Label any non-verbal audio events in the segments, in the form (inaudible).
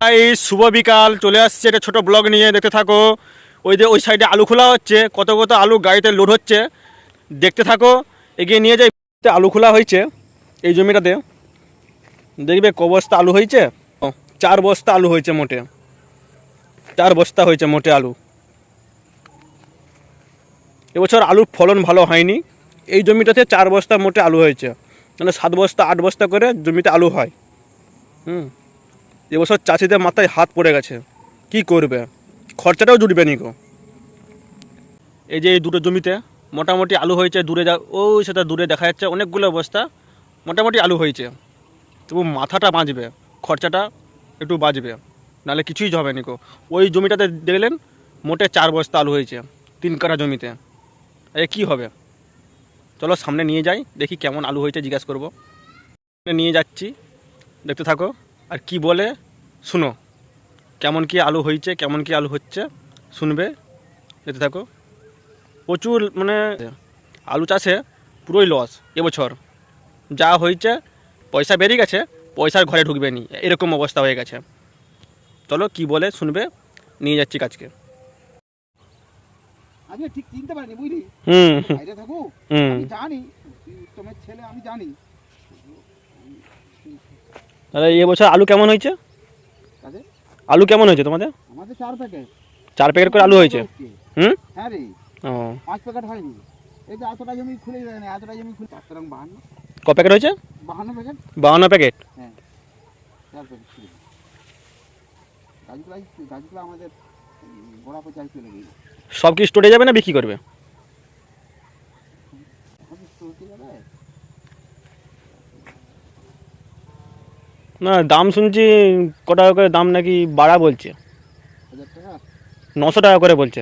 এই শুভ বিকাল। চলে আসছে একটা ছোট ব্লগ নিয়ে, দেখতে থাকো। ওই যে ওই সাইডে আলু খোলা হচ্ছে, কত কত আলু গাড়িতে লোড হচ্ছে। দেখতে থাকো, এগিয়ে নিয়ে যাই আলু খোলা হয়েছে এই জমিটাতে। দেখবে ক বস্তা আলু হয়েছে? চার বস্তা আলু হয়েছে মোটে। চার বস্তা হয়েছে মোটে আলু। এবছর আলুর ফলন ভালো হয়নি। এই জমিটাতে চার বস্তা মোটে আলু হয়েছে। মানে সাত বস্তা, আট বস্তা করে জমিতে আলু হয়। হুম। এবছর চাষিদের মাথায় হাত পড়ে গেছে। কি করবে? খরচাটাও জুটবে নি গো। এই যে এই দুটো জমিতে মোটামুটি আলু হয়েছে, দূরে যা ওই সেটা দূরে দেখা যাচ্ছে, অনেকগুলো বস্তা মোটামুটি আলু হয়েছে। তবু মাথাটা বাঁচবে, খরচাটা একটু বাঁচবে, নাহলে কিছুই হবে নিকো ওই জমিটাতে দেখলেন মোটে চার বস্তা আলু হয়েছে, তিন কাঠা জমিতে। এ কী হবে? চলো সামনে নিয়ে যাই, দেখি কেমন আলু হয়েছে, জিজ্ঞাসা করব। নিয়ে যাচ্ছি, দেখতে থাকো। আর কি বলে? শুনো। কেমন কি আলু হয়েছে কেমন কি আলু হচ্ছে শুনবে? দেখতে থাকো। প্রচুর মানে আলু চাষে পুরোই লস এবছর। যা হয়েছে পয়সা বেরিয়ে গেছে পয়সার ঘরে ঢুকবে নি। এরকম অবস্থা হয়ে গেছে। চলো কি বলে শুনবে? নিয়ে যাচ্ছি কাজকে। আমি ঠিক চিনতে পারিনি বুঝলি? হুম। থাকো। জানি তোমার ছেলে আমি জানি। তাহলে এবছর আলু কেমন হয়েছে? আলু কেমন হয়েছে তোমাদের? আমাদের চার প্যাকেট চার প্যাকেট করে আলু হয়েছে? হুম? হ্যাঁ রে। ও। পাঁচ প্যাকেট হয়নি। এই যে এতটা জমি খুলে যায় না এতটা জমি খুলে বাহান্ন। ক প্যাকেট হয়েছে? বাহান্ন প্যাকেট বাউন্ন প্যাকেট হ্যাঁ। চার প্যাকেট গাছগুলো গাছগুলো আমাদের গোড়া পচাই চলে গেল সব কি স্টোরে যাবে না বিক্রি করবে আমি তো হতে যাবে না দাম শুনছি ক টাকা করে দাম নাকি বাড়া বলছে। নশো টাকা করে বলছে।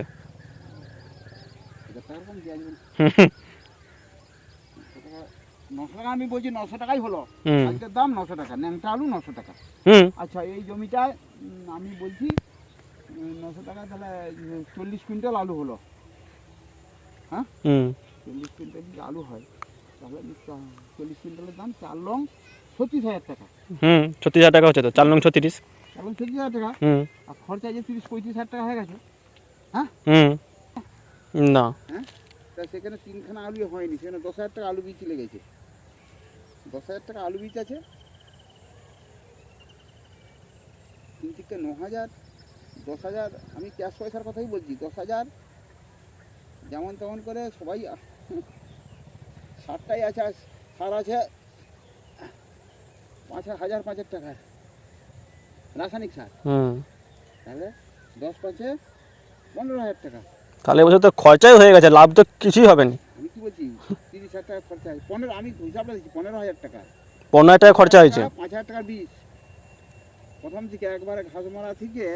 নশো টাকা আমি বলছি নশো টাকাই হলো। আজকের দাম নশো টাকা ন্যাংটা আলু নশো টাকা। হুম। আচ্ছা এই আমি বলছি নশো টাকা তাহলে চল্লিশ কুইন্টাল আলু হলো। হুম। চল্লিশ কুইন্টাল যদি আলু হয় তাহলে চল্লিশ কুইন্টালের দাম চার লং। ছত্রিশ হাজার টাকা। হুম ছত্রিশ হাজার টাকা হচ্ছে তো চার নং ছত্রিশ। চার ছত্রিশ হাজার টাকা? হুম। আর খরচা যে তিরিশ পঁয়ত্রিশ হাজার টাকা হয়ে গেছে। হুম। না। তা সেখানে তিনখানা আলু হয়নি সেখানে দশ হাজার টাকা আলু বীজ লেগেছে দশ হাজার টাকা আলু বীজ আছে। তিন থেকে ন হাজার দশ হাজার আমি ক্যাশ পয়সার কথাই বলছি দশ হাজার। যেমন তেমন করে সবাই (laughs) সারটাই আছে সার আছে পাঁচ হাজার পাঁচের টাকার রাসায়নিক সার। তাহলে দশ পাঁচে পনেরো হাজার টাকা। তাহলে এবছর তো খরচাই হয়ে গেছে লাভ তো কিছুই হবে না। আমি কি বলছি? তিরিশ হাজার টাকা খরচা আছে পনেরো আমি হিসাবটা দিচ্ছি পনেরো হাজার টাকা। পনেরো হাজার টাকা খরচা হয়েছে? পাঁচ হাজার টাকার বীজ প্রথম থেকে একবারে ঘাস মারা থেকে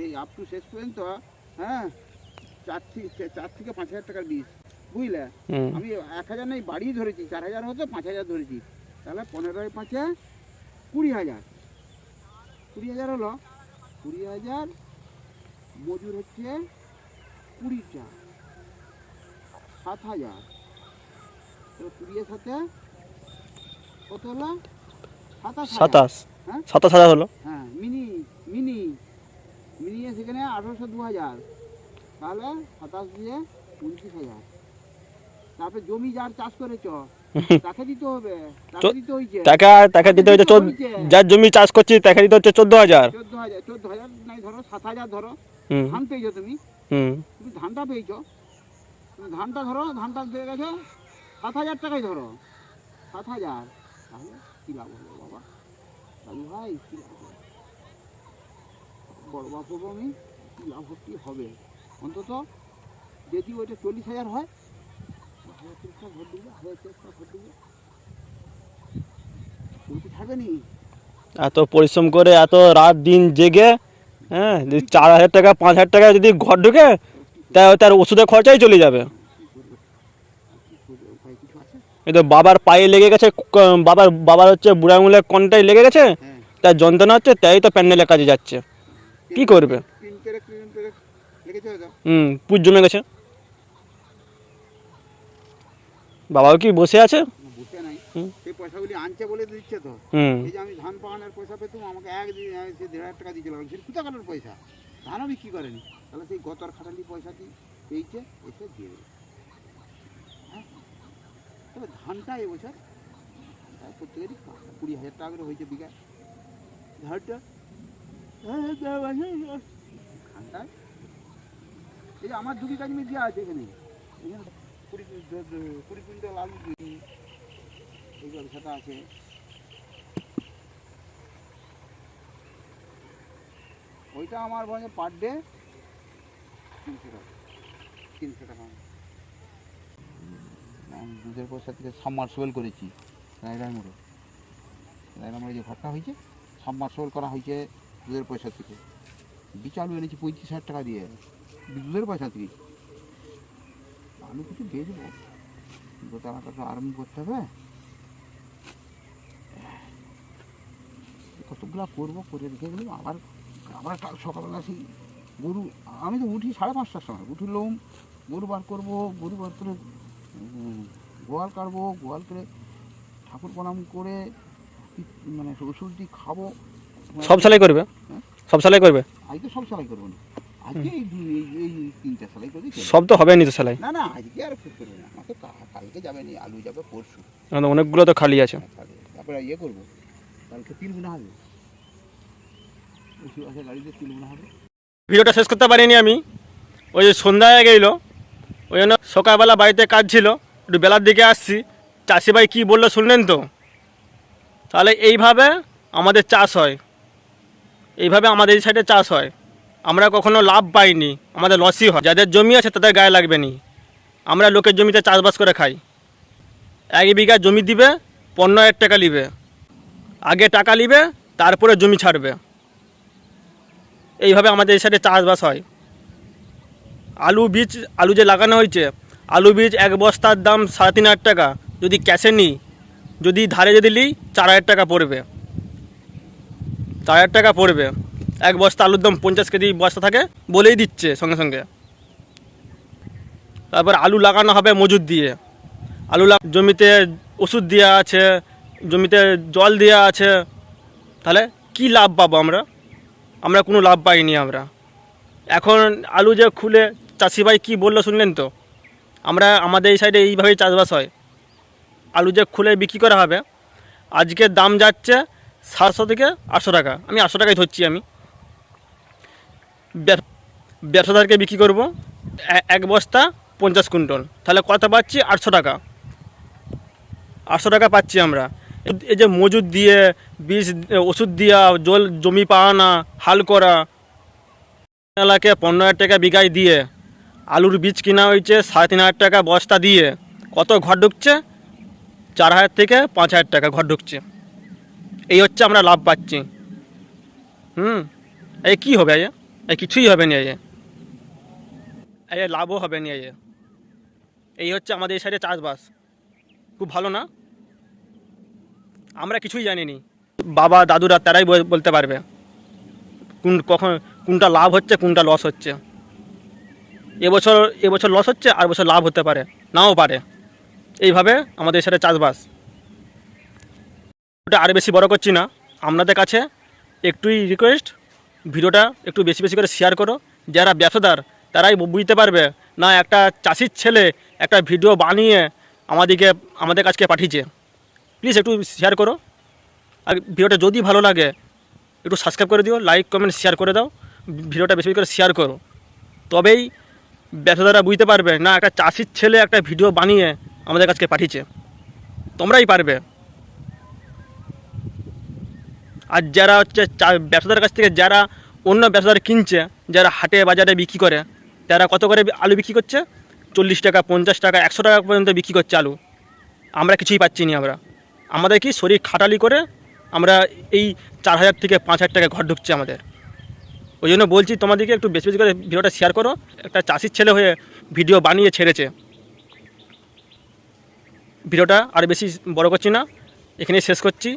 এই আপ টু শেষ পর্যন্ত হ্যাঁ চার থেকে চার থেকে পাঁচ হাজার টাকার বীজ বুঝলে? আমি এক হাজার নেই বাড়িয়ে ধরেছি। চার হাজার হতো পাঁচ হাজার ধরেছি। তাহলে পনেরোয় পাঁচে কুড়ি হাজার। কুড়ি হাজার হলো কুড়ি হাজার মজুর হচ্ছে কুড়িটা। সাত হাজার। তো কুড়ির সাথে কত হলো? সাতাশ সাতাশ। হ্যাঁ? সাতাশ হাজার হলো? হ্যাঁ মিনি মিনি। মিনি সেখানে আঠারোশো দু হাজার। তাহলে সাতাশ দিয়ে উনত্রিশ হাজার। তারপরে জমি যার চাষ করেছ টাকা টাকা দিতে হচ্ছে চোদ্দ যার জমি চাষ করছি টাকা দিতে হচ্ছে চোদ্দ হাজার। চোদ্দ হাজার চোদ্দ হাজার নাই ধরো সাত হাজার ধরো। ধান পেয়েছ তুমি? তুমি ধানটা পেয়েছ? ধানটা ধরো ধানটা পেয়ে গেছো সাত হাজার টাকাই ধরো। সাত হাজার। তাহলে কী লাভ হলো বাবা? দাদু ভাই কী লাভ হলো বড় বাপ আমি কী লাভ হবে? অন্তত যদি ওইটা চল্লিশ হাজার হয় ভোট দিবে ভোট দিবে এত পরিশ্রম করে এত রাত দিন জেগে হ্যাঁ যদি চার হাজার টাকা পাঁচ হাজার টাকা যদি ঘর ঢুকে তা তার ওষুধের খরচাই চলে যাবে। এই তো বাবার পায়ে লেগে গেছে বাবার বাবার হচ্ছে বুড়া আঙুলের কনটাই লেগে গেছে তার যন্ত্রণা হচ্ছে তাই তো প্যান্ডেলের কাজে যাচ্ছে। কি করবে? হুম পুজ জমে গেছে। বাবাও কি বসে আছে? বসে নাই। সেই পয়সাগুলি আনছে বলে দিচ্ছে তো। এই যে আমি ধান পাকানোর পয়সা পেতাম আমাকে এক সে দেড় হাজার টাকা দিয়েছিল সে কোথাকানোর পয়সা? ধানও বিক্রি করেনি। তাহলে সেই গতর খাটালি পয়সা পেয়েছে এসে দিয়ে দেবে হ্যাঁ? তবে ধানটা এবছর প্রত্যেকেরই কুড়ি হাজার টাকা করে হয়েছে বিঘা ধানটা হ্যাঁ, ধানটা এই যে আমার দুটি কাজ দেওয়া আছে এখানে। এখানে কুড়ি কুড়ি কুইন্টাল আলু দিই। এই ব্যবসাটা আছে। ওইটা আমার বলে পার ডে তিনশো টাকা। তিনশো টাকা। দুধের পয়সা থেকে সাবমার্সিবল করেছি। রায়রাই মোড়ে। রায়রাই মোড়ে যে ঘরটা হয়েছে সাবমার্সিবল করা হয়েছে দুধের পয়সা থেকে। বিচালু এনেছি পঁয়ত্রিশ হাজার টাকা দিয়ে। দুধের পয়সা থেকে। আলু কিছু বেচবো দোতলাটা তো আরম্ভ করতে হবে। কতগুলা করব করে রেখে গেলাম আবার আবার কাল সকালবেলা সেই গরু আমি তো উঠি সাড়ে পাঁচটার সময়। উঠলাম গরু বার করব গরু বার করে গোয়াল কাটবো গোয়াল করে ঠাকুর প্রণাম করে মানে ওষুধটি খাব। সব সেলাই করবে? সব সেলাই করবে? আজকে সব সেলাই করব না। আজকে এই এই এই তিনটা সেলাই করে সব তো হবে নি তো সেলাই। না না আজকে আর খুব করব না। আমাকে কালকে যাবে নি আলু যাবে পরশু। আমাদের অনেকগুলো তো খালি আছে। তারপরে ইয়ে করব। কালকে তিল গুণা হবে। গাড়িতে তিল গুণা হবে। ভিডিওটা শেষ করতে পারিনি আমি। ওই যে সন্ধ্যা হয়ে গেলো ওই জন্য সকালবেলা বাড়িতে কাজ ছিল। একটু বেলার দিকে আসছি। চাষি ভাই কী বলল শুনলেন তো? তাহলে এইভাবে আমাদের চাষ হয়। এইভাবে আমাদের এই সাইডে চাষ হয়। আমরা কখনো লাভ পাইনি, আমাদের লসই হয়। যাদের জমি আছে তাদের গায়ে লাগবে নি। আমরা লোকের জমিতে চাষবাস করে খাই। এক বিঘা জমি দিবে, পনেরো হাজার টাকা নিবে আগে টাকা নিবে তারপরে জমি ছাড়বে। এইভাবে আমাদের এই সাইডে চাষবাস হয়। আলু বীজ, আলু যে লাগানো হয়েছে, আলু বীজ এক বস্তার দাম সাড়ে তিন হাজার টাকা। যদি ক্যাশে নিই, যদি ধারে যদি নিই চার হাজার টাকা পড়বে। চার হাজার টাকা পড়বে। এক বস্তা আলুর দাম পঞ্চাশ কেজি বস্তা থাকে, বলেই দিচ্ছে সঙ্গে সঙ্গে। তারপর আলু লাগানো হবে মজুদ দিয়ে। আলু জমিতে ওষুধ দেওয়া আছে, জমিতে জল দেওয়া আছে। তাহলে কি লাভ পাবো আমরা? আমরা কোনো লাভ পাইনি আমরা। এখন আলু যে খুলে, চাষি ভাই কী বলল শুনলেন তো? আমরা আমাদের এই সাইডে এইভাবেই চাষবাস হয়। আলু যে খুলে বিক্রি করা হবে আজকের দাম যাচ্ছে সাতশো থেকে আটশো টাকা। আমি আটশো টাকায় ধরছি আমি। ব্যবসাদারকে বিক্রি করব এক বস্তা পঞ্চাশ কুইন্টল। তাহলে কত পাচ্ছি? আটশো টাকা। আটশো টাকা পাচ্ছি আমরা। এই- যে মজুদ দিয়ে, বীজ, ওষুধ দেওয়া জল, জমি পাওয়ানা হাল করা এলাকে পনেরো হাজার টাকা বিঘায় দিয়ে, আলুর বীজ কিনা হয়েছে সাড়ে তিন হাজার টাকা বস্তা দিয়ে, কত ঘর ঢুকছে? চার হাজার থেকে পাঁচ হাজার টাকা ঘর ঢুকছে। এই হচ্ছে আমরা লাভ পাচ্ছি। হুম? এই কী হবে আয়ে? কিছুই হবে না এই। লাভও হবে না এই হচ্ছে আমাদের এই সাইডে চাষবাস। খুব ভালো না? আমরা কিছুই জানিনি। বাবা, দাদুরা তারাই বলতে পারবে। কোন কখন কোনটা লাভ হচ্ছে, কোনটা লস হচ্ছে। এবছর এবছর লস হচ্ছে, আর বছর লাভ হতে পারে, নাও পারে। এইভাবে আমাদের সাথে চাষবাস। ওটা আর বেশি বড় করছি না। আপনাদের কাছে একটুই রিকোয়েস্ট ভিডিওটা একটু বেশি বেশি করে শেয়ার করো। যারা ব্যবসাদার, তারাই বুঝতে পারবে, না একটা চাষির ছেলে একটা ভিডিও বানিয়ে আমাদেরকে, আমাদের কাছকে পাঠিয়েছে। প্লিজ একটু শেয়ার করো। আর ভিডিওটা যদি ভালো লাগে, একটু সাবস্ক্রাইব করে দিও লাইক কমেন্ট শেয়ার করে দাও। ভিডিওটা বেশি বেশি করে শেয়ার করো। তবেই ব্যবসাদাররা বুঝতে পারবে, না একটা চাষির ছেলে একটা ভিডিও বানিয়ে আমাদের কাছকে পাঠিয়েছে। তোমরাই পারবে। আর যারা হচ্ছে ব্যবসাদার কাছ থেকে যারা অন্য ব্যবসাদার কিনছে, যারা হাটে বাজারে বিক্রি করে, তারা কত করে আলু বিক্রি করছে? চল্লিশ টাকা, পঞ্চাশ টাকা, একশো টাকা পর্যন্ত বিক্রি করছে আলু। আমরা কিছুই পাচ্ছি না আমরা। আমাদের কি শরীর খাটালি করে আমরা এই চার হাজার থেকে পাঁচ হাজার টাকা ঘর ঢুকছে আমাদের। ওই জন্য বলছি তোমাদেরকে একটু বেশি বেশি করে ভিডিওটা শেয়ার করো। একটা চাষির ছেলে হয়ে ভিডিও বানিয়ে ছেড়েছে। ভিডিওটা আর বেশি বড় করছি না। এখানে শেষ করছি।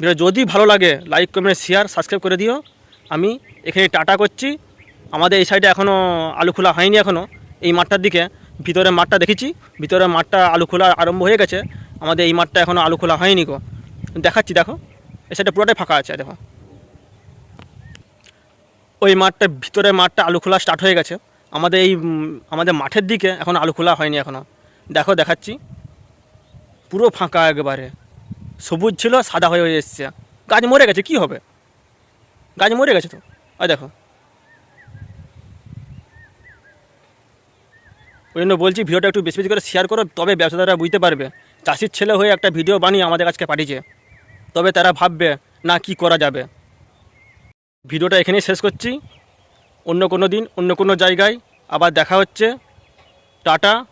ভিডিও যদি ভালো লাগে লাইক কমেন্ট শেয়ার সাবস্ক্রাইব করে দিও। আমি এখানে টাটা করছি। আমাদের এই সাইডে এখনও আলু খোলা হয়নি এখনও এই মাঠটার দিকে ভিতরে মাঠটা দেখেছি। ভিতরে মাঠটা আলু খোলা আরম্ভ হয়ে গেছে। আমাদের এই মাঠটা এখনও আলু খোলা হয়নি গো। দেখাচ্ছি, দেখো। এই সাইডটা পুরোটাই ফাঁকা আছে, দেখো। ওই মাঠটা ভিতরে মাঠটা আলু খোলা স্টার্ট হয়ে গেছে। আমাদের এই আমাদের মাঠের দিকে এখন আলু খোলা হয়নি এখনও দেখো, দেখাচ্ছি। পুরো ফাঁকা একেবারে। সবুজ ছিল, সাদা হয়ে হয়ে এসছে। গাছ মরে গেছে, কি হবে? গাছ মরে গেছে তো। আর দেখো। ওই জন্য বলছি, ভিডিওটা একটু বেশি বেশি করে শেয়ার করো, তবে ব্যবসাদাররা বুঝতে পারবে। চাষির ছেলে হয়ে একটা ভিডিও বানিয়ে আমাদের কাছে পাঠিয়েছে। তবে তারা ভাববে, না, কি করা যাবে? ভিডিওটা এখানেই শেষ করছি। অন্য কোনো দিন, অন্য কোনো জায়গায় আবার দেখা হচ্ছে। টাটা।